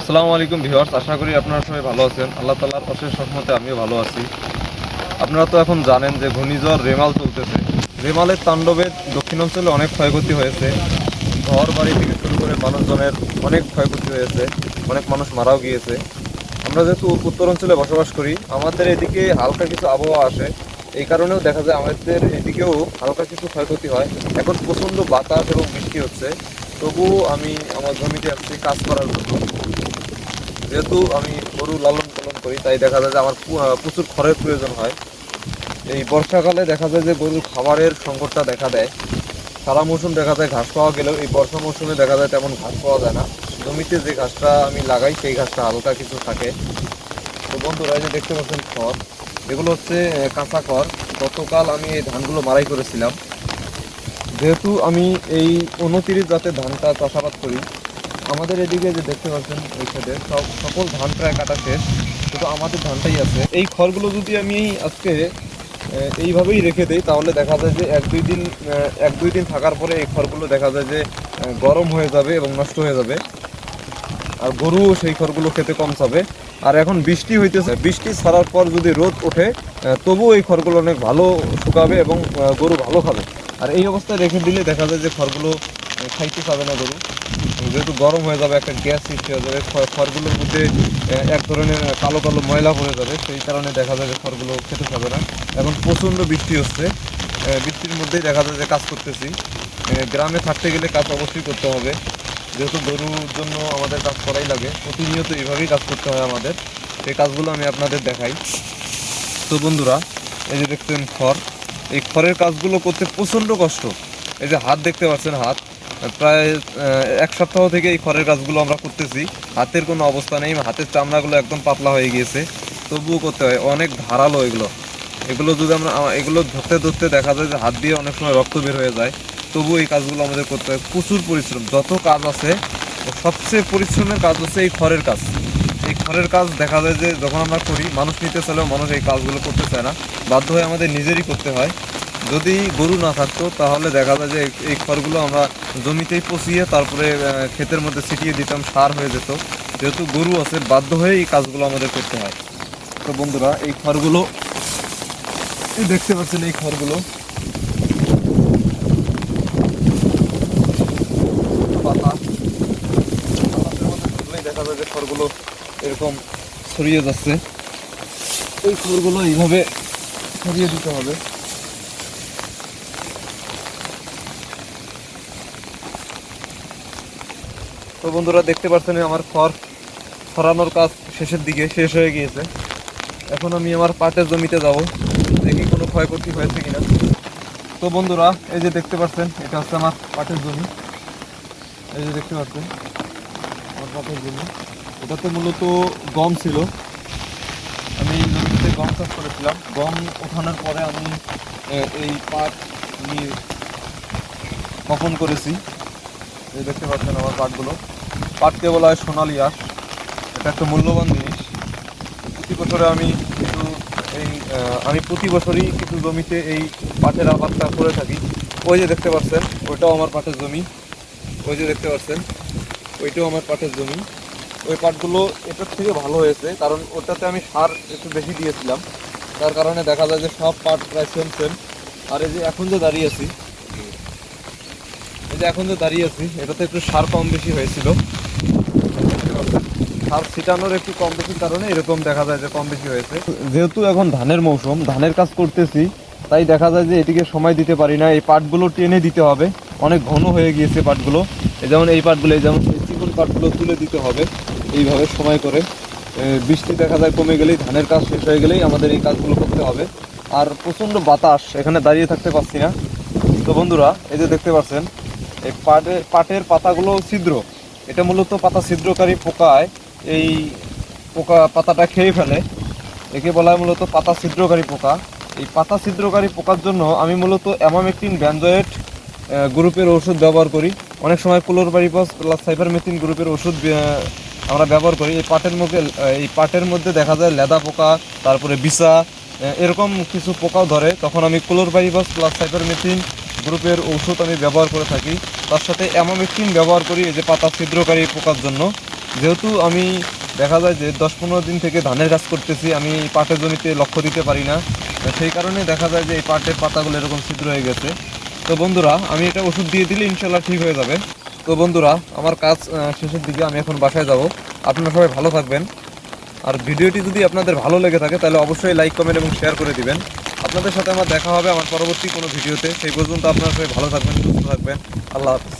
আসসালামু আলাইকুম ভিউয়ার্স, আশা করি আপনারা সবাই ভালো আছেন। আল্লাহ তালার অশেষ সহমতে আমিও ভালো আছি। আপনারা তো এখন জানেন যে ঘূর্ণিঝড় রেমাল চলতেছে। রেমালের তাণ্ডবে দক্ষিণাঞ্চলে অনেক ক্ষয়ক্ষতি হয়েছে। ঘর বাড়ি থেকে শুরু করে মানুষজনের অনেক ক্ষয়ক্ষতি হয়েছে। অনেক মানুষ মারাও গিয়েছে। আমরা যেহেতু উত্তর অঞ্চলে বসবাস করি, আমাদের এদিকে হালকা কিছু আবহাওয়া আসে। এই কারণেও দেখা যায় আমাদের এদিকেও হালকা কিছু ক্ষয়ক্ষতি হয়। এখন প্রচণ্ড বাতাস এবং বৃষ্টি হচ্ছে। তবুও আমি আমার জমিতে আসছি কাজ করার জন্য যেহেতু আমি গরু লালন পালন করি, তাই দেখা যায় যে আমার প্রচুর খড়ের প্রয়োজন হয়। এই বর্ষাকালে দেখা যায় যে গরুর খাবারের সংকটটা দেখা দেয়। সারা মৌসুম দেখা যায় ঘাস পাওয়া গেলেও এই বর্ষা মৌসুমে দেখা যায় তেমন ঘাস পাওয়া যায় না। জমিতে যে ঘাসটা আমি লাগাই, সেই ঘাসটা হালকা কিছু থাকে। তো বন্ধুরা যে দেখতে পাচ্ছেন খড়, এগুলো হচ্ছে কাঁচা খড়। গতকাল আমি এই ধানগুলো মারাই করেছিলাম। যেহেতু আমি এই উনতিরিশ জাতের ধানটা চাষাবাদ করি, আমাদের এদিকে যে দেখতে পাচ্ছেন এই সাইডে সব সকল ধান প্রায় কাটা শেষ, শুধু আমাদের ধানটাই আছে। এই খড়গুলো যদি আমি আজকে এইভাবেই রেখে দেই, তাহলে দেখা যায় যে এক দুই দিন এক দুই দিন থাকার পরে এই খড়গুলো দেখা যায় যে গরম হয়ে যাবে এবং নষ্ট হয়ে যাবে। আর গরুও সেই খড়গুলো খেতে কম চাবে আর এখন বৃষ্টি হইতেছে। বৃষ্টি ছাড়ার পর যদি রোদ ওঠে তবুও এই খড়গুলো অনেক ভালো শুকাবে এবং গরু ভালো খাবে। আর এই অবস্থায় রেখে দিলে দেখা যায় যে খড়গুলো খাইতে পাবে না গরু। যেহেতু গরম হয়ে যাবে, একটা গ্যাস সৃষ্টি হয়ে যাবে খড়গুলোর মধ্যে এক ধরনের কালো কালো ময়লা পড়ে যাবে, সেই কারণে দেখা যায় যে খড়গুলো খেতে পাবে না। এখন প্রচণ্ড বৃষ্টি হচ্ছে। বৃষ্টির মধ্যেই দেখা যায় যে কাজ করতেছি। গ্রামে থাকতে গেলে কাজ অবশ্যই করতে হবে। যেহেতু গরুর জন্য আমাদের কাজ করাই লাগে, প্রতিনিয়ত এইভাবেই কাজ করতে হয় আমাদের। সেই কাজগুলো আমি আপনাদের দেখাই। তো বন্ধুরা, এই যে দেখছেন খড়, এই খড়ের কাজগুলো করতে প্রচণ্ড কষ্ট। এই যে হাত দেখতে পাচ্ছেন হাত, প্রায় এক সপ্তাহ থেকে এই খড়ের কাজগুলো আমরা করতেছি। হাতের কোনো অবস্থা নেই, হাতের চামড়াগুলো একদম পাতলা হয়ে গিয়েছে। তবুও করতে হয়, অনেক ধারালো এগুলো। এগুলো যদি আমরা এগুলো ধরতে ধরতে দেখা যায় যে হাত দিয়ে অনেক সময় রক্ত বের হয়ে যায়। তবু এই কাজগুলো আমাদের করতে হয়। প্রচুর পরিশ্রম। যত কাজ আছে, সবচেয়ে পরিশ্রমের কাজ হচ্ছে এই খড়ের কাজ। এই খড়ের কাজ দেখা যায় যে যখন আমরা করি, মানুষ নিতে চাইলেও মানুষ এই কাজগুলো করতে চায় না। বাধ্য হয়ে আমাদের নিজেরই করতে হয়। যদি গরু না থাকতো, তাহলে দেখা যায় যে এই- খড়গুলো আমরা জমিতেই পচিয়ে তারপরে ক্ষেতের মধ্যে ছিটিয়ে দিতাম, সার হয়ে যেত। যেহেতু গরু আছে, বাধ্য হয়ে এই কাজগুলো আমাদের করতে হয়। তো বন্ধুরা, এই খড়গুলো দেখতে পাচ্ছেন এই খড়গুলো। পাতা। দেখা যায় যে খড়গুলো এরকম ছড়িয়ে যাচ্ছে। ওই খড়গুলো এইভাবে ছড়িয়ে দিতে হবে। তো বন্ধুরা, দেখতে পাচ্ছেন আমার খড় ছড়ানোর কাজ শেষের দিকে শেষ হয়ে গিয়েছে। এখন আমি আমার পাটের জমিতে যাব। দেখি কোনো ক্ষয়ক্ষতি হয়েছে কিনা। তো বন্ধুরা, এই যে দেখতে পাচ্ছেন, এটা হচ্ছে আমার পাটের জমি। এই যে দেখতে পাচ্ছেন, আমার পাটের জমি। ওটাতে মূলত গম ছিল। আমি জমিতে গম চাষ করেছিলাম। গম ওঠানোর পরে আমি এই পাট নিয়ে বপন করেছি। এই দেখতে পাচ্ছেন আমার পাটগুলো। পাটকে বলা হয় সোনালি আঁশ। এটা একটা মূল্যবান জিনিস। প্রতি বছরে আমি কিছু এই আমি প্রতি বছরই কিছু জমিতে এই পাটের আবাদটা করে থাকি। ওই যে দেখতে পাচ্ছেন, ওইটাও আমার পাটের জমি। ওই যে দেখতে পাচ্ছেন, ওইটাও আমার পাটের জমি। ওই পাটগুলো এটার থেকে ভালো হয়েছে, কারণ ওটাতে আমি সার একটু বেশি দিয়েছিলাম। তার কারণে দেখা যায় যে সব পাট প্রায় সেম সেম আর এই যে এখন যে দাঁড়িয়ে আছি, এই যে এখন যে দাঁড়িয়ে আছি, এটাতে একটু সার কম বেশি হয়েছিল। সার ছিটানোর একটু কম বেশির কারণে এরকম দেখা যায় যে কম বেশি হয়েছে। যেহেতু এখন ধানের মৌসুম, ধানের কাজ করতেছি, তাই দেখা যায় যে এটিকে সময় দিতে পারি না। এই পাটগুলো টেনে দিতে হবে। অনেক ঘন হয়ে গিয়েছে পাটগুলো। যেমন এই পাটগুলো, এই যেমন চিকন পাটগুলো তুলে দিতে হবে। এইভাবে সময় করে। বৃষ্টি দেখা যায় কমে গেলেই, ধানের কাজ শেষ হয়ে গেলেই আমাদের এই কাজগুলো করতে হবে। আর প্রচণ্ড বাতাস, এখানে দাঁড়িয়ে থাকতে পারছি না। তো বন্ধুরা, এই যে দেখতে পাচ্ছেন, এই পাটের পাটের পাতাগুলো ছিদ্র। এটা মূলত পাতা ছিদ্রকারী পোকায় এই পোকা, পাতাটা খেয়ে ফেলে। একে বলা হয় মূলত পাতা ছিদ্রকারী পোকা। এই পাতা ছিদ্রকারী পোকার জন্য আমি মূলত অ্যামামেকটিন ব্যানজয়েট গ্রুপের ওষুধ ব্যবহার করি। অনেক সময় ক্লোরবারিপাস প্লাস সাইপারমেথিন গ্রুপের ওষুধ আমরা ব্যবহার করি। এই পাটের মধ্যে এই পাটের মধ্যে দেখা যায় লেদা পোকা, তারপরে বিছা এরকম কিছু পোকাও ধরে। তখন আমি ক্লোরবারিপাস প্লাস সাইপারমেথিন গ্রুপের ঔষধ আমি ব্যবহার করে থাকি। তার সাথে অ্যামামেকটিন ব্যবহার করি, এই যে পাতা ছিদ্রকারী পোকার জন্য। যেহেতু আমি, দেখা যায় যে দশ পনেরো দিন থেকে ধানের কাজ করতেছি, আমি পাটের জমিতে লক্ষ্য দিতে পারি না। সেই কারণে দেখা যায় যে এই পাটের পাতাগুলো এরকম ছিদ্র হয়ে গেছে। তো বন্ধুরা, আমি এটা ওষুধ দিয়ে দিলে ইনশাল্লাহ ঠিক হয়ে যাবে। তো বন্ধুরা, আমার কাজ শেষের দিকে আমি এখন বাসায় যাব। আপনারা সবাই ভালো থাকবেন। আর ভিডিওটি যদি আপনাদের ভালো লেগে থাকে, তাহলে অবশ্যই লাইক কমেন্ট এবং শেয়ার করে দিবেন। আপনাদের সাথে আমার দেখা হবে আমার পরবর্তী কোনো ভিডিওতে। সেই পর্যন্ত আপনারা সবাই ভালো থাকবেন, সুস্থ থাকবেন। আল্লাহ হাফিজ।